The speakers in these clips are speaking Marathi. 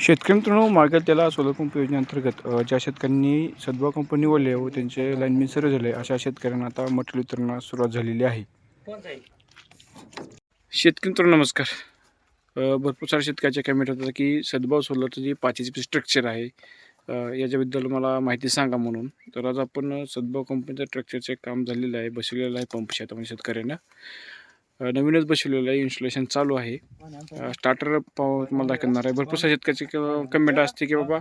शेतकरी मित्रांनो मागेल त्याला सोलर पंप योजनेअंतर्गत ज्या शेतकऱ्यांनी सद्भाव कंपनी निवडली व त्यांचे लाईनमॅन सर्व झाले अशा शेतकऱ्यांना आता मटेरियल वितरणास सुरुवात झालेली आहे. शेतकरी मित्रांनो नमस्कार. भरपूर साऱ्या शेतकऱ्याच्या कमेंट होतात की सद्भाव सोलरचं जे पाचीचं स्ट्रक्चर आहे याच्याबद्दल मला माहिती सांगा म्हणून. तर आज आपण सद्भाव कंपनीचं स्ट्रक्चरचे काम झालेलं आहे बसवलेलं आहे पंप शेतामध्ये शेतकऱ्यांना. नवीनच बसवलेलं आहे. इन्स्टॉलेशन चालू आहे. स्टार्टर पाव तुम्हाला दाखवणार आहे. भरपूर साऱ्या शेतकऱ्याची कमेंट असते की बाबा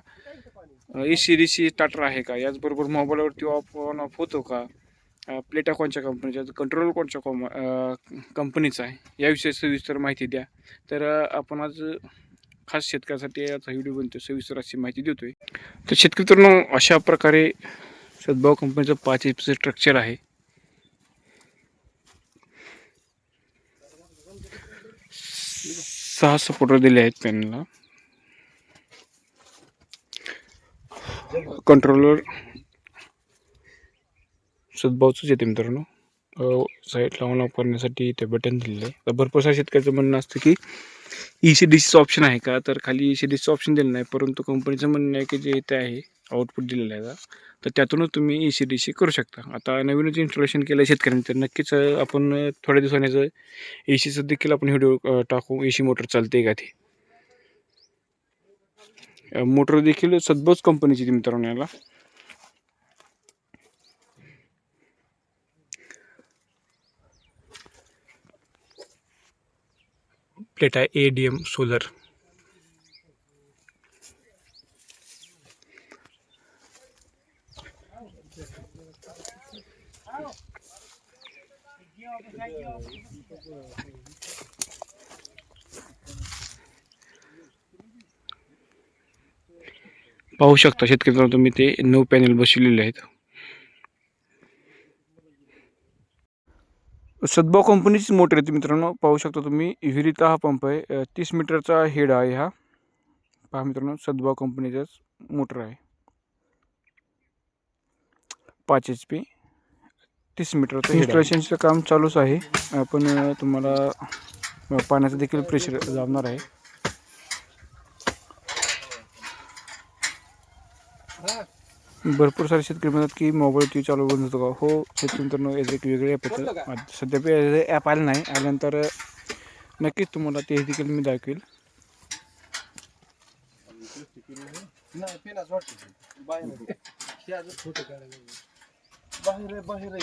A C D C starter आहे का? याचबरोबर मोबाईलवरती ऑफ ऑन ऑफ होतो का? प्लेटा कोणत्या कंपनीच्या कंट्रोल कोणत्या कॉम कंपनीचा आहे? याविषयी सविस्तर माहिती द्या. तर आपण आज खास शेतकऱ्यासाठी याचा व्हिडिओ बनतो सविस्तर अशी माहिती देतोय. तर शेतकरी मित्रांनो अशा प्रकारे सद्भाव कंपनीचं पाच एपचं स्ट्रक्चर आहे. सहा सपोर्टर दिले आहेत त्यांना. कंट्रोलर सद्भावचंच येते मित्रांनो. साईट लावून ऑफ करण्यासाठी ते बटन दिलेलं आहे. तर भरपूर शेतकऱ्याचं म्हणणं असतं की ई सी डी सीचं ऑप्शन आहे का? तर खाली ई सी डी सीचं ऑप्शन दिलं नाही परंतु कंपनीचं म्हणणं आहे की जे इथे आहे आउटपुट दिलेलं आहे. तर त्यातूनच तुम्ही ई सी डी सी करू शकता. आता नवीनच इन्स्टॉलेशन केलं आहे शेतकऱ्यांनी तर नक्कीच आपण थोड्या दिवसांनी ए सीचं देखील आपण व्हिडिओ टाकू. ए सी मोटर चालते का ते? मोटर देखील सदबोच कंपनीची ती मित्रांनो याला. मार्केट आहे ए डी एम सोलर पाहू शकता शेतकरी तुम्ही ते नऊ पॅनल बसवलेले आहेत. सद्भाव कंपनीची मोटर आहे मित्रांनो. पाहू शकता तुम्ही विहिरीचा हा पंप आहे. तीस मीटरचा हेड आहे हा. पहा मित्रांनो सद्भाव कंपनीचाच मोटर आहे. पाच एच पी तीस मीटरचं इन्स्टॉलेशनचं काम चालूच आहे. आपण तुम्हाला पाण्याचं देखील प्रेशर जाणार आहे. भरपूर सारे शेतकरी म्हणतात की मोबाईल टी चालू बंद होतो का? हो शेतकरी मित्रांनो याचं एक वेगळे ॲप होतं सध्या ॲप आलं नाही. आल्यानंतर नक्कीच तुम्हाला ते देखील मी दाखवेल. बाहेर बाहेर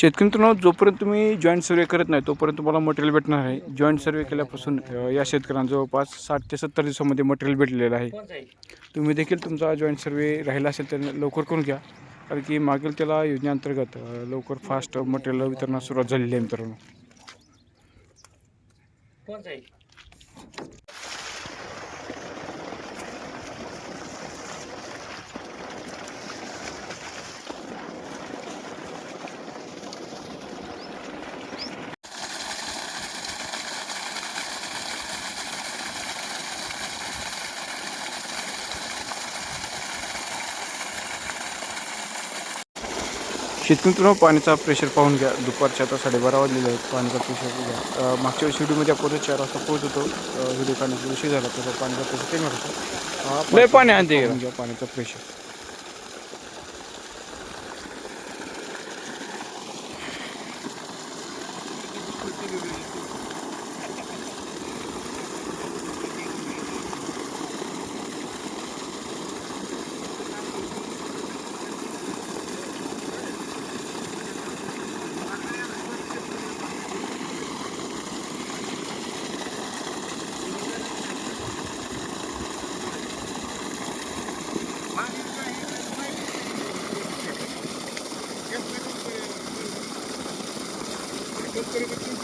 शेतकरी मित्रांनो जोपर्यंत तुम्ही जॉईंट सर्वे करत नाही तोपर्यंत तुम्हाला मटेरियल भेटणार आहे. जॉईंट सर्वे केल्यापासून या शेतकऱ्यांना जवळपास साठ ते सत्तर दिवसामध्ये मटेरियल भेटलेलं आहे. तुम्ही देखील तुमचा जॉईंट सर्वे राहिला असेल तर लवकर करून घ्या. कारण की मागील त्याला योजनेअंतर्गत लवकर फास्ट मटेरियल वितरणास सुरुवात झालेली आहे मित्रांनो. शेतकरी पाण्याचा प्रेशर पाहून घ्या. दुपारच्या आता साडेबारा वाजलेले आहेत. पाण्याचा प्रेशर घ्या. मागच्या वेळेस व्हिडिओमध्ये आपण चार वाजता पोहोच होतो. व्हिडिओ काढण्याचा विषय झाला तसा पाण्याचा प्रेशर कमी होता. लय पाणी आणते घ्या पाण्याचा प्रेशर Gracias.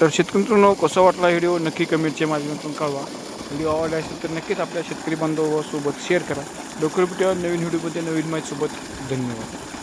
तर शेतकरी मित्रांनो कसा वाटला व्हिडिओ? नक्की कमेंटच्या माध्यमातून कळवा. व्हिडिओ आवडला असेल तर नक्कीच आपल्या शेतकरी बांधवासोबत शेअर करा. लवकर भेटूया नवीन व्हिडिओमध्ये नवीन माहितीसोबत धन्यवाद.